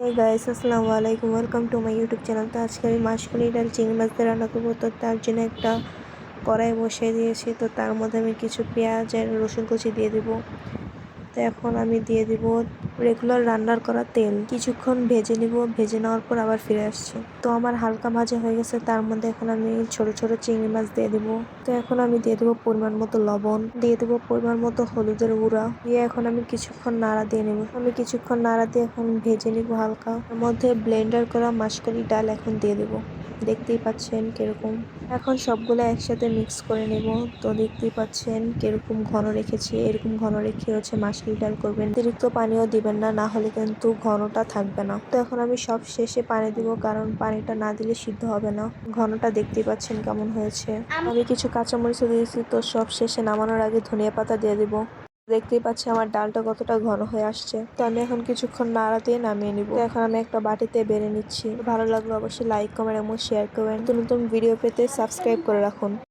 Guys আসসালামু আলাইকুম welcome to my YouTube channel তো আজকে আমি মাসকুলি ডাল চিংড়ি মাছ দিয়ে রান্না করব। তো তার জন্য একটা কড়াই বসিয়ে দিয়েছি। তো তার মধ্যে আমি কিছু পেঁয়াজ আর রসুন কুচি দিয়ে দিব। তো এখন আমি দিয়ে দিব রেগুলার রান্নার করা তেল। কিছুক্ষণ ভেজে নিব, ভেজে নেওয়ার পর আবার ফিরে আসছি। তো আমার হালকা ভাজা হয়ে গেছে, তার মধ্যে এখন আমি ছোট ছোট চিংড়ি মাছ দিয়ে দিব। তো এখন আমি দিয়ে দেবো পরিমাণ মতো লবণ, দিয়ে দেবো পরিমাণ মতো হলুদের গুঁড়া। দিয়ে এখন আমি কিছুক্ষণ নাড়া দিয়ে নেব। আমি কিছুক্ষণ নাড়া দিয়ে এখন ভেজে নিব হালকা। এর মধ্যে ব্লেন্ডার করা মাসকলি ডাল এখন দিয়ে দেবো। দেখতেই পাচ্ছেন কীরকম। এখন সবগুলো একসাথে মিক্স করে নেব। তো দেখতেই পাচ্ছেন কীরকম ঘন রেখেছি। এরকম ঘন রেখে হচ্ছে মাসকলি ডাল করবেন। অতিরিক্ত পানিও দিবেন না না হলে কিন্তু ঘনটা থাকবে না। তো এখন আমি সব শেষে পানি দিব কারণ পানিটা না দিলে সিদ্ধ হবে না। ঘনটা দেখতেই পাচ্ছেন কেমন হয়েছে। আমি কিছু কাঁচামরিচও দিয়েছি তো সব শেষে নামানোর আগে ধনিয়া পাতা দিয়ে দিব। দেখতেই পাচ্ছি আমার ডালটা কতটা ঘন হয়ে আসছে। তো আমি এখন কিছুক্ষণ নাড়া দিয়ে নামিয়ে নিব। এখন আমি একটা বাটিতে বেড়ে নিচ্ছি। ভালো লাগল অবশ্যই লাইক কমেন্ট এবং শেয়ার করবেন। নতুন নতুন ভিডিও পেতে সাবস্ক্রাইব করে রাখুন।